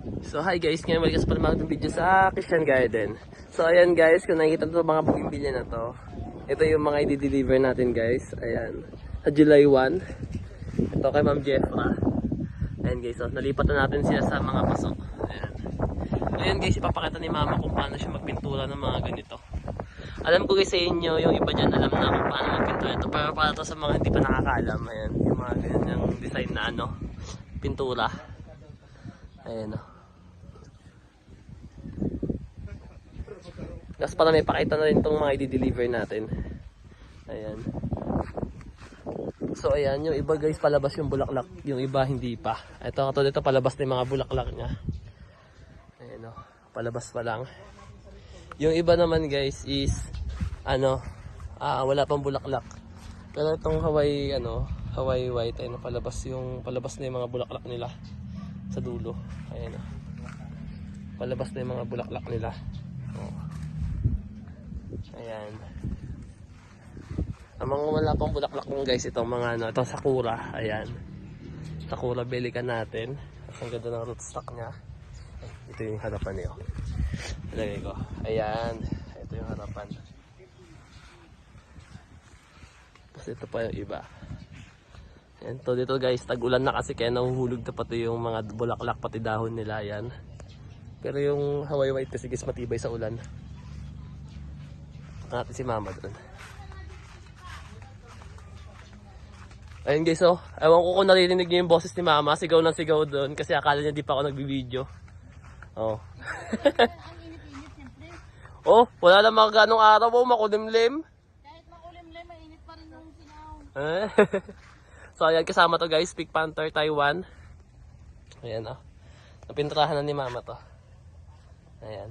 So hi guys, ngayon balik sa pala ng video sa Christian Garden. So ayan guys, kung nakikita nyo mga bumibili na to, ito yung mga i-deliver natin guys. Ayan, sa July 1. Ito kay Ma'am Jeffra. Ayan guys, so nalipat na natin sila sa mga pasok. Ayan. Ayan guys, ipapakita ni Mama kung paano siya magpintura ng mga ganito. Alam ko guys sa inyo, yung iba dyan alam na kung paano magpintura ito. Pero para to sa mga hindi pa nakakaalam, ayan, yung mga ganyang design na ano, pintura. Ayan o. Tapos para may pakita na rin itong mga i-deliver natin. Ayan. So ayan, yung iba guys palabas yung bulaklak, yung iba hindi pa. Ito katulad ito palabas na yung mga bulaklak niya. Ayan o, palabas pa lang. Yung iba naman guys is ano, ah, wala pang bulaklak. Pero itong Hawaii ano, Hawaii white ay palabas yung palabas na yung mga bulaklak nila sa dulo. Ayan o. Palabas na yung mga bulaklak nila. Oh. Ayan. Ang mga wala pang bulaklak mo guys, itong mga ano, itong sakura. Ayan. Sakura belikan natin. Ang ganda ng rootstock niya. Ay, ito yung harapan niyo. Ilagay ko. Ayan. Ito yung harapan. Tapos ito pa yung iba. Ayan, to dito guys, tag-ulan na kasi kaya nahuhulog na pati yung mga bulaklak pati dahon nila yan. Pero yung Hawaii White kasi guys matibay sa ulan. Natin si mama doon. Ayun guys oh, ewan ko kung naririnig niyo yung boses ni mama, sigaw ng sigaw doon kasi akala niya di pa ako nagbibideo. Oh. Oh, wala namang ganong araw oh, makulimlim. Kahit makulimlim, mainit pa rin yung sinaw. So ayan kasama to guys, Pink Panther Taiwan. Ayan oh. Napintrahan na ni mama to. Ayan.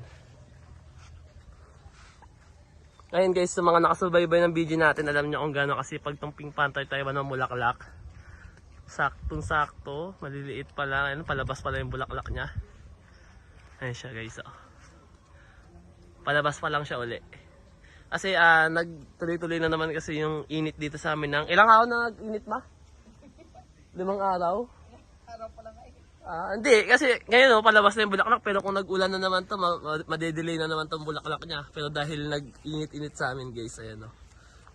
Ayun guys, sa mga nakasubaybay ng video natin, alam niyo kung gaano kasi pag tong Pink Panther Taiwan ng bulaklak. Saktong sakto, maliliit pa lang, ayun, palabas pala yung bulaklak niya. Ayan siya guys oh. Palabas pa lang siya uli. Kasi ah nagtuloy-tuloy na naman kasi yung init dito sa amin ng ilang araw na nag-init ma? Limang araw? Ah, hindi kasi ngayon oh, palabas na yung bulaklak pero kung nag-ulan na naman to ma- ma- madedelay na naman tong bulaklak niya. Pero dahil nag-init-init sa amin guys, ayan oh.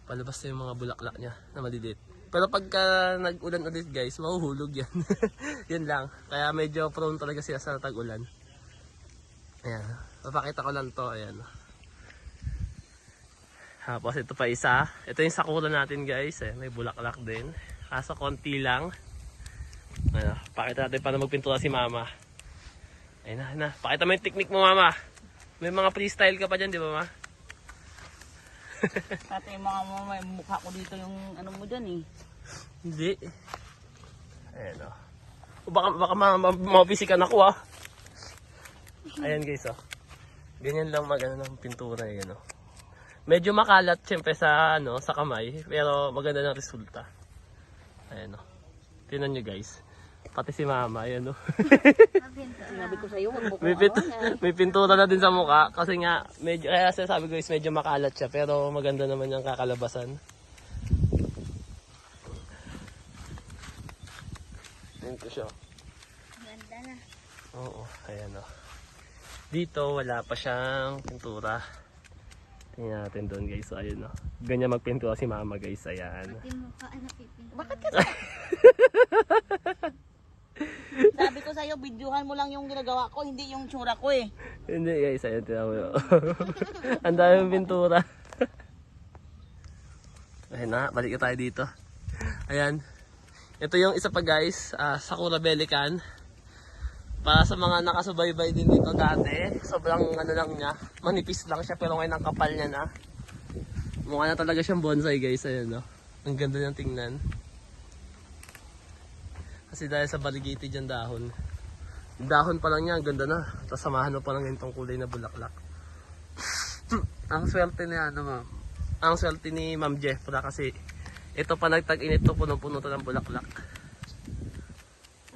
Palabas na yung mga bulaklak niya na maliliit. Pero pagka nag-ulan ulit guys, mahuhulog yan. yan lang. Kaya medyo prone talaga siya sa tag-ulan. Ayan. Papakita ko lang to. Ayan. Tapos ito pa isa. Ito yung sakura natin guys. Eh. May bulaklak din. Kaso konti lang. Ano, pakita natin paano magpintura si mama. Ayun na, ayun na. Pakita mo yung technique mo mama. May mga freestyle ka pa dyan, di ba ma? Pati yung mga mo, may mukha ko dito yung ano mo dyan eh. Hindi. Ayan o. O baka, baka ma, ma, mapisikan ako ah. Ayan guys oh. Ganyan lang mag ano, ng pintura yan oh. Medyo makalat syempre sa ano sa kamay pero maganda ng resulta. Ayan oh. Tingnan nyo guys. Pati si mama ayan oh. Sinabi ko sa'yo, huwag mo may, pint may pintura na din sa mukha kasi nga medyo kaya sabi ko guys medyo makalat siya pero maganda naman yung kakalabasan. Ayan ko siya. Ganda na. Oo, ayan o. Dito, wala pa siyang pintura. Tingnan natin doon guys. So, ayun o. Ganyan magpintura si mama guys. Ayan. Pati mukha ay napipinta. Bakit kasi? Sabi ko sa'yo, videohan mo lang yung ginagawa ko, hindi yung tsura ko eh. Hindi guys, ayan tingnan mo yun. Ang daming pintura. Ayun na, balik na tayo dito. Ayan. Ito yung isa pa guys, ah, Sakura Belican. Para sa mga nakasubaybay din dito dati, sobrang ano lang niya, manipis lang siya pero ngayon ang kapal niya na. Mukha na talaga siyang bonsai guys, ayun no. Ang ganda niyang tingnan. Kasi dahil sa variegated yung dahon. Dahon pa lang niya, ang ganda na. Tapos samahan mo pa lang yung tong kulay na bulaklak. ang swerte ni ano ma'am. Ang swerte ni Ma'am Jeffra kasi ito pa nagtag-init to punong-puno to ng bulaklak.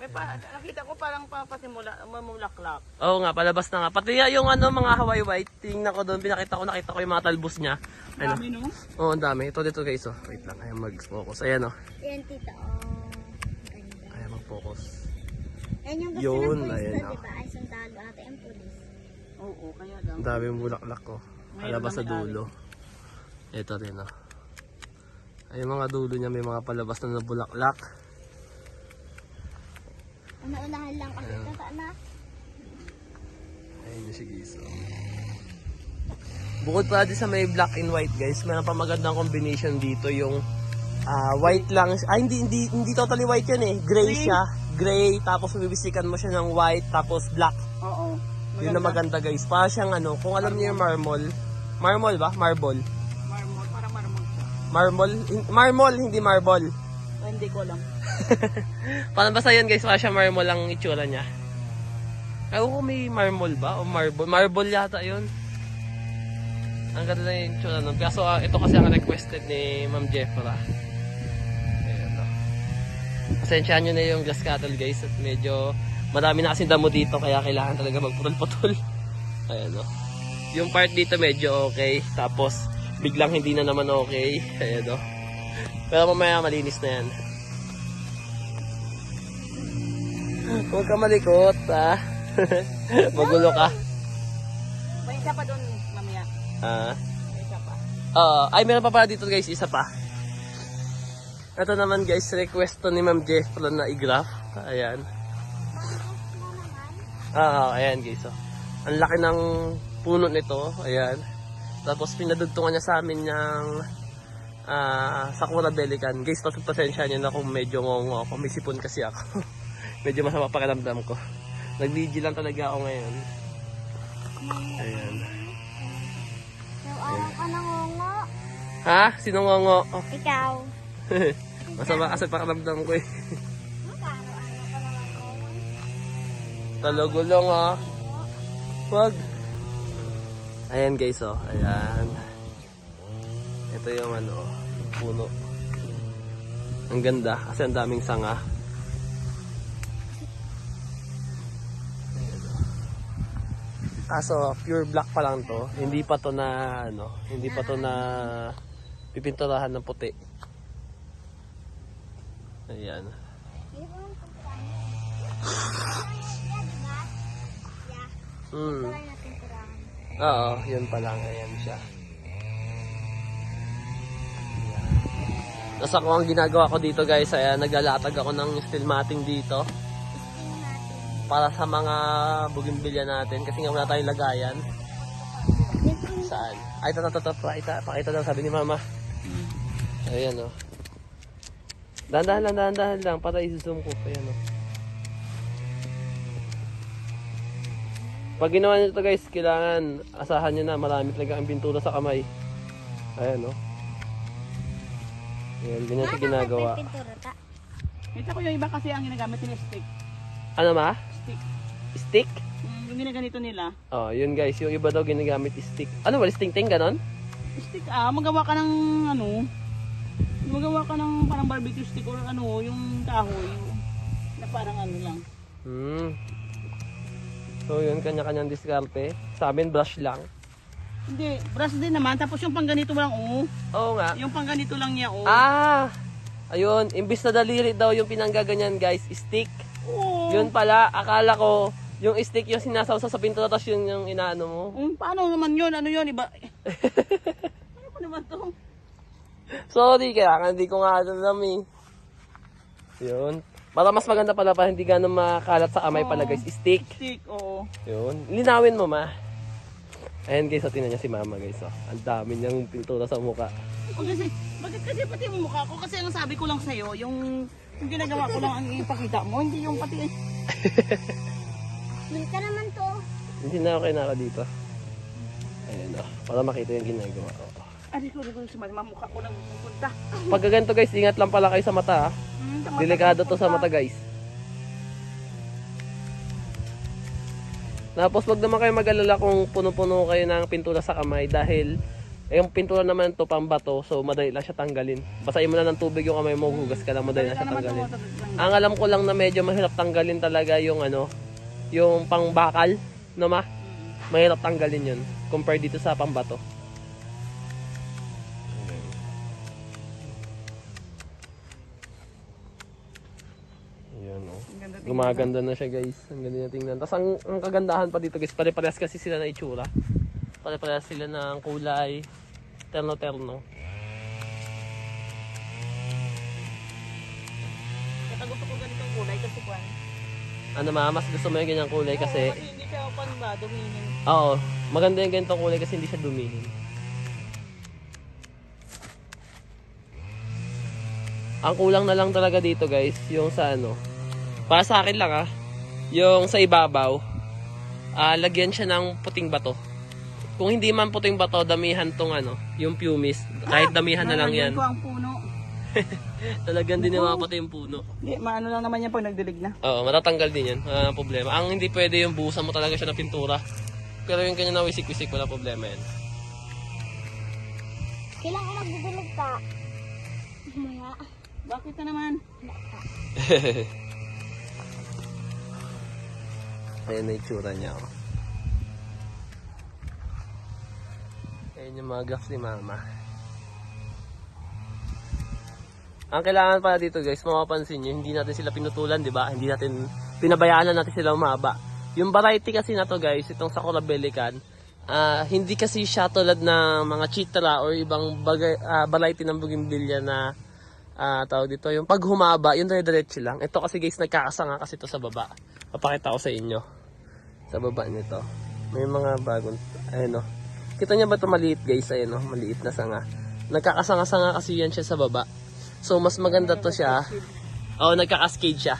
May pa, nakita ko parang papasimula, mamulaklak. Oo nga, palabas na nga. Pati nga yung ano, mga Hawaii White, tingnan ko doon, pinakita ko, nakita ko yung mga talbos niya. Ano? Dami no? Oo, ang dami. Ito dito guys, oh. Wait lang, ayan mag-focus. Ayan, oh. Yan tita. Oh, ganda. Ayan mag-focus. Yan yung gusto Yun, ng pulis ayan, doon, oh. di ba? Ay, sundalo ate ang pulis. Oo, kaya lang. Ang daming bulaklak ko. Mayroon Palabas sa na dulo. Ito rin oh. Ay yung mga dulo niya may mga palabas na na Una-unahan lang kasi ito sana. Ayun yung si Giso. Bukod pa din sa may black and white guys, meron pa magandang combination dito yung ah, white lang. Ah, hindi, hindi, hindi totally white yan eh. Gray siya. Gray, tapos bibisikan mo siya ng white, tapos black. Oo. Yun na maganda guys. Para siyang ano, kung alam niyo yung marble. Marble ba? Marble. Marmol, parang marmol siya. Marble? hin- Marble, hindi marble. Hindi ko alam. Paano basta yun guys, para siya marble ang itsura niya. Ewan ko may marble ba? O marble? Marble yata yun. Ang ganda na yung itsura nun. Kaso ah, ito kasi ang requested ni Ma'am Jeffra. Ayan o. Pasensyahan nyo na yung glass cattle guys. At medyo marami na kasing damo dito kaya kailangan talaga magputol-putol. Ayan o. Yung part dito medyo okay. Tapos biglang hindi na naman okay. Ayan o. Pero mamaya malinis na yan. Huwag ka malikot, ha? Magulo ka. May isa pa doon, mamaya. Ah. May isa pa. Oo. ay, meron pa pala dito guys, isa pa. Ito naman guys, request to ni Ma'am Jeff pala na i-graph. Ayan. Ah, ayan guys. Oh. Ang laki ng puno nito. Ayan. Tapos pinadugtungan niya sa amin ng ah Sakura Delican. Guys, pasensya niyo na kung medyo ngongo ako. May sipon kasi ako. medyo masama pakiramdam ko. Nag-video lang talaga ako ngayon. Ayan. Ngongo. Ha? Sino ngongo? Oh, Ikaw. masama kasi pakiramdam ko eh. Talagulong ah. Wag. Ayan guys oh. Ayan. Ito yung ano, puno. Ang ganda kasi ang daming sanga. Ayan, oh. Kaso pure black pa lang to. Hindi pa to na ano, hindi pa to na pipinturahan ng puti. Ayan. Tirahan. Oo, yun pa lang. Ayan siya. Tapos ako ang ginagawa ko dito guys, ay naglalatag ako ng steel matting dito. Para sa mga bugimbilya natin kasi nga wala tayong lagayan. Saan? Ay, ito, ito, ito, pakita, pakita daw, sabi ni mama. Ayan o. Oh. Dahan-dahan lang, dahan-dahan lang, para i-zoom ko. Ayan o. Oh. Pag ginawa nyo ito guys, kailangan asahan nyo na marami talaga ang pintura sa kamay. Ayan o. Oh. Ayan, ganyan siya ginagawa. Pintura ta. Kita ko yung iba kasi ang ginagamit nila stick. Ano ma? Stick. Mm, yung ginaganito nila. Oh, yun guys, yung iba daw ginagamit stick. Ano ba, ting-ting ganon? Stick ah, magawa ka ng ano, magawa ka ng parang barbecue stick or ano, yung kahoy. Na parang ano lang. Hmm. So yun, kanya-kanyang diskarte. Sa amin, brush lang. Hindi, brush din naman. Tapos yung pang ganito lang, oh. Oo nga. Yung pang ganito lang niya, oh. Ah! Ayun, imbis na daliri daw yung pinanggaganyan guys, stick. Oo. Yun pala, akala ko, yung stick yung sinasawsa sa pintura, tapos yun yung inaano mo. Um, paano naman yun? Ano yun? Iba? ano ba naman to? Sorry, kaya nga hindi ko nga alam eh. Yun. Para mas maganda pala pa, hindi ganun makalat sa kamay pala guys, stick. Stick, oo. Yun. Linawin mo ma. Ayan guys, so tingnan niya si mama guys. Oh. Ang dami niyang pintura sa mukha. O kasi, bakit kasi pati yung mukha ko? Kasi ang sabi ko lang sa'yo, yung, yung ginagawa ko lang ang ipakita mo, hindi yung pati... Hindi ka naman to. Hindi na okay na ako dito. Ayan oh. Para makita yung ginagawa ko. Ari ko, ari ko, sumama, mukha ko nang pupunta. Pag ganito guys, ingat lang pala kayo sa mata. ah. Hmm, Delikado to sa mata guys. Tapos wag naman kayo mag-alala kung puno-puno kayo ng pintura sa kamay dahil eh, yung pintura naman to pambato so madali lang siya tanggalin. Basahin mo na ng tubig yung kamay mo, hugas ka lang, madali lang siya tanggalin. Ang alam ko lang na medyo mahirap tanggalin talaga yung ano, yung pangbakal, no ma? Mahirap tanggalin yun compared dito sa pambato. Yan oh. Gumaganda na siya guys. Ang ganda niya tingnan. Tapos ang, ang kagandahan pa dito guys, pare-parehas kasi sila na itsura. Pare-parehas sila ng kulay. Terno-terno. Kaya gusto ko ganitong kulay kasi kwan. Ano ma, mas gusto mo yung ganyang kulay kasi... Oo, kasi hindi siya ba, dumingin. Oo, maganda yung ganitong kulay kasi hindi siya dumihin. Ang kulang na lang talaga dito guys, yung sa ano, para sa akin lang ah, yung sa ibabaw, ah lagyan siya ng puting bato. Kung hindi man puting bato, damihan tong ano, yung pumice, kahit damihan na lang yan. Ko ang puno. Talagyan din yung mga pati yung puno. Hindi, maano lang naman yan pag nagdilig na. Oo, matatanggal din yan, wala nang problema. Ang hindi pwede yung buhusan mo talaga siya ng pintura. Pero yung kanya na wisik-wisik, wala problema yan. Kailangan magdidilig ka. Mga. Bakit na naman? Ayan na itsura niya. Oh. Ayan yung mga gaff ni mama. Ang kailangan pala dito guys, mapapansin nyo, hindi natin sila pinutulan, di ba? Hindi natin, pinabayaan na natin sila umaba. Yung variety kasi na to guys, itong Sakura Belican, ah hindi kasi siya tulad ng mga chitra or ibang bagay, ah, variety ng bougainvillea na ah tawag dito, yung pag humaba, yung dire-diretso lang. Ito kasi guys, nagkakasanga kasi ito sa baba. Papakita ko sa inyo. Sa baba nito. May mga bagong, ayun o. Kita niya ba ito maliit guys? Ayun o, maliit na sanga. Nagkakasanga-sanga kasi yan siya sa baba. So, mas maganda to siya. Oo, oh, nagka-cascade siya.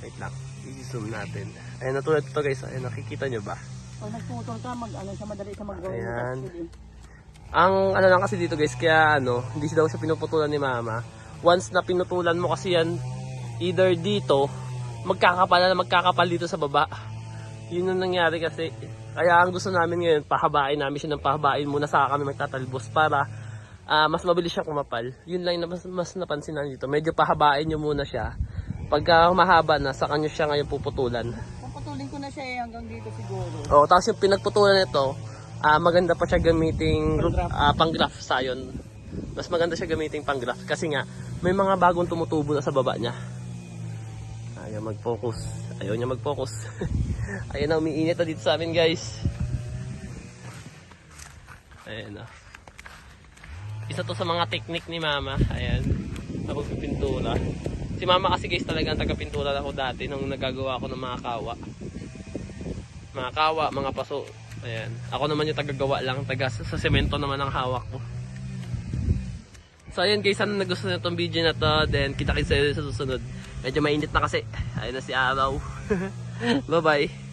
Wait lang, i-zoom natin. Ayun, natulad ito guys. Ayun, nakikita nyo ba? Pag nagputol ka, mag, ano siya, madali siya mag Ayan. Ang ano lang kasi dito guys, kaya ano, hindi daw siya pinuputulan ni mama. Once na pinutulan mo kasi yan, either dito, magkakapal na magkakapal dito sa baba. Yun yung nangyari kasi. Kaya ang gusto namin ngayon, pahabain namin siya ng pahabain muna sa kami magtatalbos para ah, mas mabilis siyang kumapal. Yun lang yung mas, mas napansin namin dito. Medyo pahabain nyo muna siya. Pagka humahaba na, sa kanya siya ngayon puputulan. Papatulin ko na siya eh, hanggang dito siguro. Oh, tapos yung pinagputulan nito, ah maganda pa siya gamiting Pang-graph. ah, pang-graph sayon. Mas maganda siya gamiting pang-graph kasi nga may mga bagong tumutubo na sa baba niya. Ayaw mag-focus. Ayaw niya mag-focus. Ayun na, umiinit na dito sa amin guys. Ayan na. Isa to sa mga teknik ni mama. Ayan. Sa pagpipintura. Si mama kasi guys talaga ang taga-pintura ako dati nung nagagawa ako ng mga kawa mga kawa, mga paso. Ayan. Ako naman yung tagagawa lang, taga sa, semento naman ang hawak ko. So ayun guys, sana nagustuhan nyo itong video na to. Then kita kita sa susunod. Medyo mainit na kasi. Ayun na si araw. Bye bye.